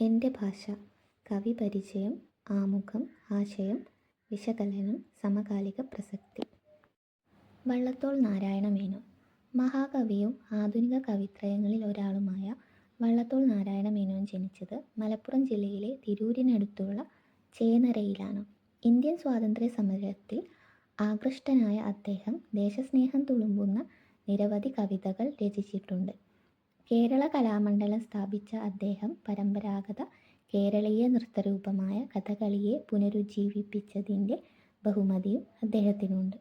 എന്റെ ഭാഷ കവി പരിചയം ആമുഖം ആശയം വിശകലനം സമകാലിക പ്രസക്തി. വള്ളത്തോൾ നാരായണ മേനോൻ. മഹാകവിയും ആധുനിക കവിത്രയങ്ങളിൽ ഒരാളുമായ വള്ളത്തോൾ നാരായണ മേനോൻ ജനിച്ചത് മലപ്പുറം ജില്ലയിലെ തിരൂരിനടുത്തുള്ള ചേനരയിലാണ് ഇന്ത്യൻ സ്വാതന്ത്ര്യ സമരത്തിൽ ആകൃഷ്ടനായ അദ്ദേഹം ദേശസ്നേഹം തുളുമ്പുന്ന നിരവധി കവിതകൾ രചിച്ചിട്ടുണ്ട്. കേരള കലാമണ്ഡലം സ്ഥാപിച്ച അദ്ദേഹം പരമ്പരാഗത കേരളീയ നൃത്തരൂപമായ കഥകളിയെ പുനരുജ്ജീവിപ്പിച്ചതിന്റെ ബഹുമതിയും അദ്ദേഹത്തിനുണ്ട്.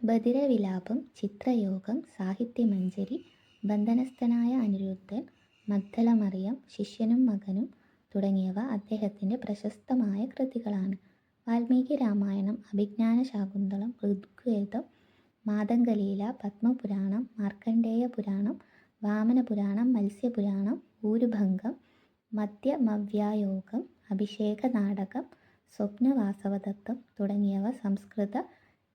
ബധിരവിലാപം ചിത്രയോഗം സാഹിത്യമഞ്ജരി ബന്ധനസ്ഥനായ അനിരുദ്ധൻ മഗ്ദലമറിയം ശിഷ്യനും മകനും തുടങ്ങിയവ അദ്ദേഹത്തിന്റെ പ്രശസ്തമായ കൃതികളാണ്. വാൽമീകി രാമായണം അഭിജ്ഞാന ശാകുന്തളം ഋഗ്വേദം മാതംഗലീല പത്മപുരാണം മാർക്കണ്ഡേയ പുരാണം വാമനപുരാണം മത്സ്യപുരാണം ഊരുഭംഗം മദ്യമവ്യായോഗം അഭിഷേക നാടകം സ്വപ്നവാസവദത്തം തുടങ്ങിയവ സംസ്കൃത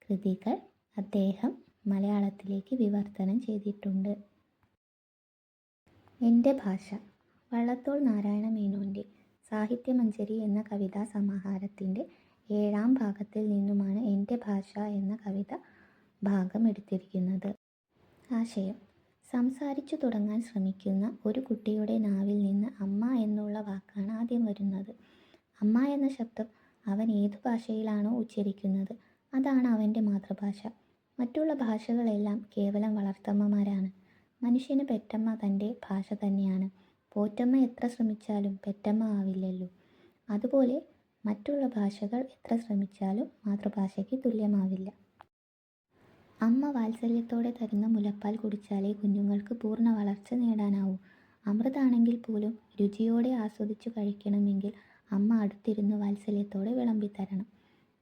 കൃതികൾ അദ്ദേഹം മലയാളത്തിലേക്ക് വിവർത്തനം ചെയ്തിട്ടുണ്ട്. എന്റെ ഭാഷ വള്ളത്തോൾ നാരായണ മേനോന്റെ സാഹിത്യമഞ്ജരി എന്ന കവിതാ സമാഹാരത്തിന്റെ ഏഴാം ഭാഗത്തിൽ നിന്നുമാണ് എന്റെ ഭാഷ എന്ന കവിത ഭാഗം എടുത്തിരിക്കുന്നത്. ആശയം സംസാരിച്ചു തുടങ്ങാൻ ശ്രമിക്കുന്ന ഒരു കുട്ടിയുടെ നാവിൽ നിന്ന് അമ്മ എന്നുള്ള വാക്കാണ് ആദ്യം വരുന്നത്. അമ്മ എന്ന ശബ്ദം അവൻ ഏതു ഭാഷയിലാണോ ഉച്ചരിക്കുന്നത് അതാണ് അവന്റെ മാതൃഭാഷ. മറ്റുള്ള ഭാഷകളെല്ലാം കേവലം വളർത്തമ്മമാരാണ്. മനുഷ്യന് പെറ്റമ്മ തന്റെ ഭാഷ തന്നെയാണ്. പോറ്റമ്മ എത്ര ശ്രമിച്ചാലും പെറ്റമ്മ ആവില്ലല്ലോ. അതുപോലെ മറ്റുള്ള ഭാഷകൾ എത്ര ശ്രമിച്ചാലും മാതൃഭാഷയ്ക്ക് തുല്യമാവില്ല. അമ്മ വാത്സല്യത്തോടെ തരുന്ന മുലപ്പാൽ കുടിച്ചാലേ കുഞ്ഞുങ്ങൾക്ക് പൂർണ വളർച്ച നേടാനാവൂ. അമൃതാണെങ്കിൽ പോലും രുചിയോടെ ആസ്വദിച്ചു കഴിക്കണമെങ്കിൽ അമ്മ അടുത്തിരുന്ന് വാത്സല്യത്തോടെ വിളമ്പിത്തരണം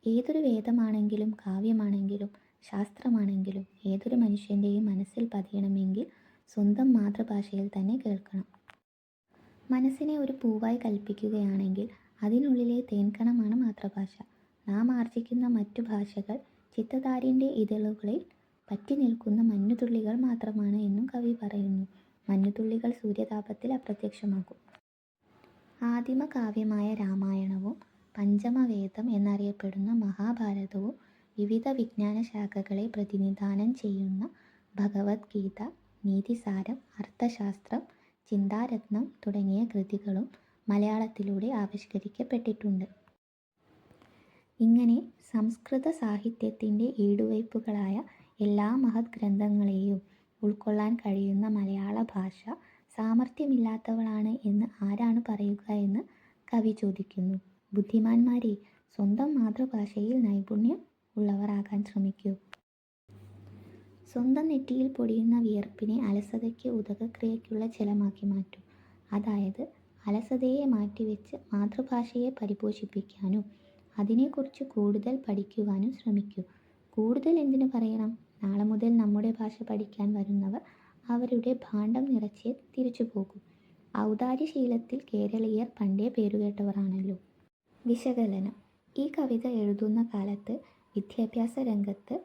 ഏതൊരു വേദമാണെങ്കിലും കാവ്യമാണെങ്കിലും ശാസ്ത്രമാണെങ്കിലും ഏതൊരു മനുഷ്യന്റെയും മനസ്സിൽ പതിയണമെങ്കിൽ സ്വന്തം മാതൃഭാഷയിൽ തന്നെ കേൾക്കണം. മനസ്സിനെ ഒരു പൂവായി കൽപ്പിക്കുകയാണെങ്കിൽ അതിനുള്ളിലെ തേൻകണമാണ് മാതൃഭാഷ. നാം ആർജിക്കുന്ന മറ്റു ഭാഷകൾ ചിത്തതാരിന്റെ ഇതളുകളിൽ പറ്റി നിൽക്കുന്ന മഞ്ഞുതുള്ളികൾ മാത്രമാണ് എന്നും കവി പറയുന്നു. മഞ്ഞുതുള്ളികൾ സൂര്യതാപത്തിൽ അപ്രത്യക്ഷമാകും. ആദിമ കാവ്യമായ രാമായണവും പഞ്ചമവേദം എന്നറിയപ്പെടുന്ന മഹാഭാരതവും വിവിധ വിജ്ഞാന ശാഖകളെ പ്രതിനിധാനം ചെയ്യുന്ന ഭഗവത്ഗീത നീതിസാരം അർത്ഥശാസ്ത്രം ചിന്താരത്നം തുടങ്ങിയ കൃതികളും മലയാളത്തിലൂടെ ആവിഷ്കരിക്കപ്പെട്ടിട്ടുണ്ട്. ഇങ്ങനെ സംസ്കൃത സാഹിത്യത്തിന്റെ ഈടുവയ്പ്പുകളായ എല്ലാ മഹത് ഗ്രന്ഥങ്ങളെയും ഉൾക്കൊള്ളാൻ കഴിയുന്ന മലയാള ഭാഷ സാമർഥ്യമില്ലാത്തവളാണ് എന്ന് ആരാണ് പറയുക എന്ന് കവി ചോദിക്കുന്നു. ബുദ്ധിമാന്മാരെ സ്വന്തം മാതൃഭാഷയിൽ നൈപുണ്യം ഉള്ളവരാകാൻ ശ്രമിക്കൂ. സ്വന്തം നെറ്റിയിൽ പൊടിയുന്ന വിയർപ്പിനെ അലസതയ്ക്ക് ഉദകക്രിയയ്ക്കുള്ള ജലമാക്കി മാറ്റും. അതായത് അലസതയെ മാറ്റിവെച്ച് മാതൃഭാഷയെ പരിപോഷിപ്പിക്കാനും അതിനെക്കുറിച്ച് കൂടുതൽ പഠിക്കുവാനും ശ്രമിക്കൂ. കൂടുതൽ എന്തിനു പറയണം? നാളെ മുതൽ നമ്മുടെ ഭാഷ പഠിക്കാൻ വരുന്നവർ അവരുടെ ഭാണ്ഡം നിറച്ച് തിരിച്ചു പോകും. ഔദാര്യശീലത്തിൽ കേരളീയർ പണ്ടേ പേരുകേട്ടവരാണല്ലോ. വിശകലനം. ഈ കവിത എഴുതുന്ന കാലത്ത് വിദ്യാഭ്യാസ രംഗത്ത്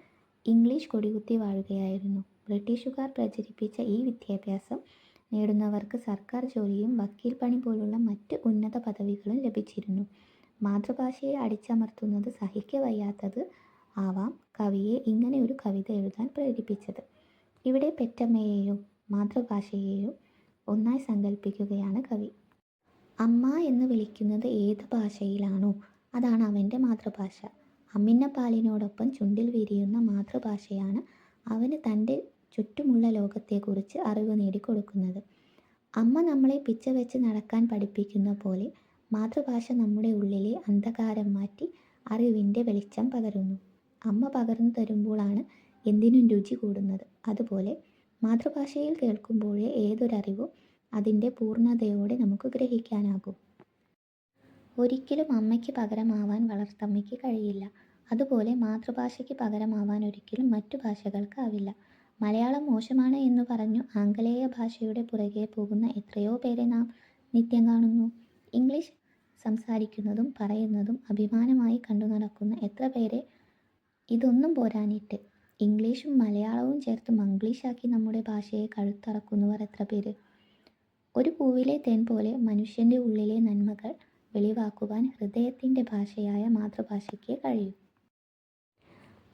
ഇംഗ്ലീഷ് കൊടികുത്തി വാഴുകയായിരുന്നു. ബ്രിട്ടീഷുകാർ പ്രചരിപ്പിച്ച ഈ വിദ്യാഭ്യാസം നേടുന്നവർക്ക് സർക്കാർ ജോലിയും വക്കീൽ പണി പോലുള്ള മറ്റ് ഉന്നത പദവികളും ലഭിച്ചിരുന്നു. മാതൃഭാഷയെ അടിച്ചമർത്തുന്നത് സഹിക്കവയ്യാത്തത് ആവാം കവിയെ ഇങ്ങനെ ഒരു കവിത എഴുതാൻ പ്രേരിപ്പിച്ചത്. ഇവിടെ പെറ്റമ്മയെയും മാതൃഭാഷയെയും ഒന്നായി സങ്കല്പിക്കുകയാണ് കവി. അമ്മ എന്ന് വിളിക്കുന്നത് ഏത് ഭാഷയിലാണോ അതാണ് അവന്റെ മാതൃഭാഷ. അമ്മിന്നപ്പാലിനോടൊപ്പം ചുണ്ടിൽ വിരിയുന്ന മാതൃഭാഷയാണ് അവന് തന്റെ ചുറ്റുമുള്ള ലോകത്തെക്കുറിച്ച് അറിവ് നേടിക്കൊടുക്കുന്നത്. അമ്മ നമ്മളെ പിച്ച വെച്ച് നടക്കാൻ പഠിപ്പിക്കുന്ന പോലെ മാതൃഭാഷ നമ്മുടെ ഉള്ളിലെ അന്ധകാരം മാറ്റി അറിവിന്റെ വെളിച്ചം പകരുന്നു. അമ്മ പകർന്നു തരുമ്പോഴാണ് എന്തിനും രുചി കൂടുന്നത്. അതുപോലെ മാതൃഭാഷയിൽ കേൾക്കുമ്പോഴേ ഏതൊരറിവും അതിന്റെ പൂർണതയോടെ നമുക്ക് ഗ്രഹിക്കാനാകും. ഒരിക്കലും അമ്മയ്ക്ക് പകരമാവാൻ വളർത്തമ്മയ്ക്ക് കഴിയില്ല. അതുപോലെ മാതൃഭാഷയ്ക്ക് പകരമാവാൻ ഒരിക്കലും മറ്റു ഭാഷകൾക്കാവില്ല. മലയാളം മോശമാണ് എന്ന് പറഞ്ഞു ആംഗലേയ ഭാഷയുടെ പുറകെ പോകുന്ന എത്രയോ പേരെ നാം നിത്യം കാണുന്നു. ഇംഗ്ലീഷ് സംസാരിക്കുന്നതും പറയുന്നതും അഭിമാനമായി കണ്ടു നടക്കുന്ന എത്ര പേരെ ഇതൊന്നും പോരാനിട്ട് ഇംഗ്ലീഷും മലയാളവും ചേർത്ത് മംഗ്ലീഷാക്കി നമ്മുടെ ഭാഷയെ കഴുത്തറക്കുന്നവർ എത്ര പേര്? ഒരു പൂവിലെ തേൻ പോലെ മനുഷ്യന്റെ ഉള്ളിലെ നന്മകൾ വെളിവാക്കുവാൻ ഹൃദയത്തിന്റെ ഭാഷയായ മാതൃഭാഷയ്ക്ക് കഴിയും.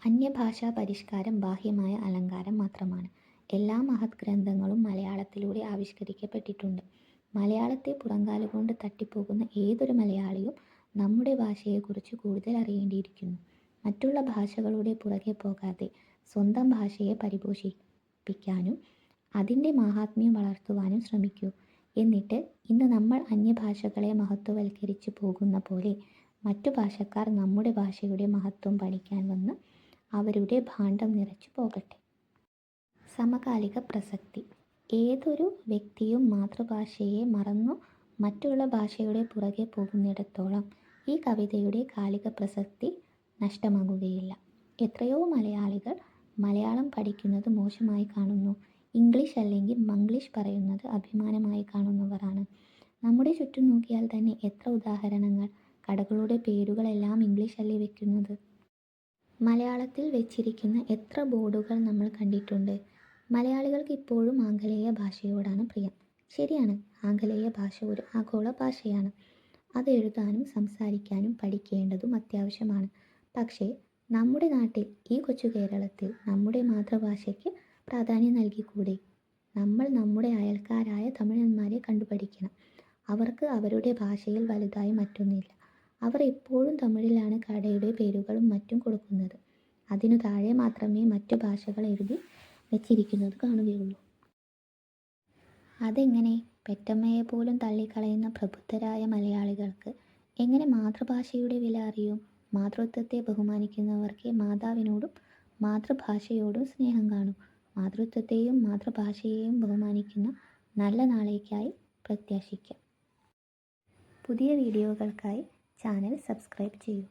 അന്യഭാഷാ പരിഷ്കാരം ബാഹ്യമായ അലങ്കാരം മാത്രമാണ്. എല്ലാ മഹത് ഗ്രന്ഥങ്ങളും മലയാളത്തിലൂടെ ആവിഷ്കരിക്കപ്പെട്ടിട്ടുണ്ട്. മലയാളത്തെ പുറങ്കാലുകൊണ്ട് തട്ടിപ്പോകുന്ന ഏതൊരു മലയാളിയും നമ്മുടെ ഭാഷയെക്കുറിച്ച് കൂടുതൽ അറിയേണ്ടിയിരിക്കുന്നു. മറ്റുള്ള ഭാഷകളുടെ പുറകെ പോകാതെ സ്വന്തം ഭാഷയെ പരിപോഷിപ്പിക്കാനും അതിന്റെ മാഹാത്മ്യം വളർത്തുവാനും ശ്രമിക്കൂ. എന്നിട്ട് ഇന്ന് നമ്മൾ അന്യഭാഷകളെ മഹത്വവൽക്കരിച്ച് പോകുന്ന പോലെ മറ്റു ഭാഷക്കാർ നമ്മുടെ ഭാഷയുടെ മഹത്വം പഠിക്കാൻ വന്ന് അവരുടെ ഭാണ്ഡം നിറച്ചു പോകട്ടെ. സമകാലിക പ്രസക്തി. ഏതൊരു വ്യക്തിയും മാതൃഭാഷയെ മറന്നു മറ്റുള്ള ഭാഷയുടെ പുറകെ പോകുന്നിടത്തോളം ഈ കവിതയുടെ കാലിക പ്രസക്തി നഷ്ടമാകുകയില്ല. എത്രയോ മലയാളികൾ മലയാളം പഠിക്കുന്നത് മോശമായി കാണുന്നു. ഇംഗ്ലീഷ് അല്ലെങ്കിൽ മംഗ്ലീഷ് പറയുന്നത് അഭിമാനമായി കാണുന്നവരാണ്. നമ്മുടെ ചുറ്റും നോക്കിയാൽ തന്നെ എത്ര ഉദാഹരണങ്ങൾ കടകളുടെ പേരുകളെല്ലാം ഇംഗ്ലീഷ് അല്ലേ വെക്കുന്നത്? മലയാളത്തിൽ വെച്ചിരിക്കുന്ന എത്ര ബോർഡുകൾ നമ്മൾ കണ്ടിട്ടുണ്ട്. മലയാളികൾക്ക് ഇപ്പോഴും ആംഗലേയ ഭാഷയോടാണ് പ്രിയം. ശരിയാണ് ആംഗലേയ ഭാഷ ഒരു ആഗോള ഭാഷയാണ്. അത് എഴുതാനും സംസാരിക്കാനും പഠിക്കേണ്ടതും അത്യാവശ്യമാണ്. പക്ഷേ നമ്മുടെ നാട്ടിൽ ഈ കൊച്ചു കേരളത്തിൽ നമ്മുടെ മാതൃഭാഷയ്ക്ക് പ്രാധാന്യം നൽകിക്കൂടെ? നമ്മൾ നമ്മുടെ അയൽക്കാരായ തമിഴന്മാരെ കണ്ടുപഠിക്കണം. അവർക്ക് അവരുടെ ഭാഷയിൽ വലുതായി മറ്റൊന്നില്ല അവർ എപ്പോഴും തമിഴിലാണ് കടയുടെ പേരുകളും മറ്റും കൊടുക്കുന്നത്. അതിനു താഴെ മാത്രമേ മറ്റു ഭാഷകൾ എഴുതി വെച്ചിരിക്കുന്നത് കാണുകയുള്ളൂ. അതെങ്ങനെ പെറ്റമ്മയെ പോലും തള്ളിക്കളയുന്ന പ്രബുദ്ധരായ മലയാളികൾക്ക് എങ്ങനെ മാതൃഭാഷയുടെ വില അറിയും? മാതൃത്വത്തെ ബഹുമാനിക്കുന്നവർക്ക് മാതാവിനോടും മാതൃഭാഷയോടും സ്നേഹം കാണും. മാതൃത്വത്തെയും മാതൃഭാഷയെയും ബഹുമാനിക്കുന്ന നല്ല നാളേക്കായി പ്രത്യാശിക്കാം. പുതിയ വീഡിയോകൾക്കായി ചാനൽ സബ്സ്ക്രൈബ് ചെയ്യൂ.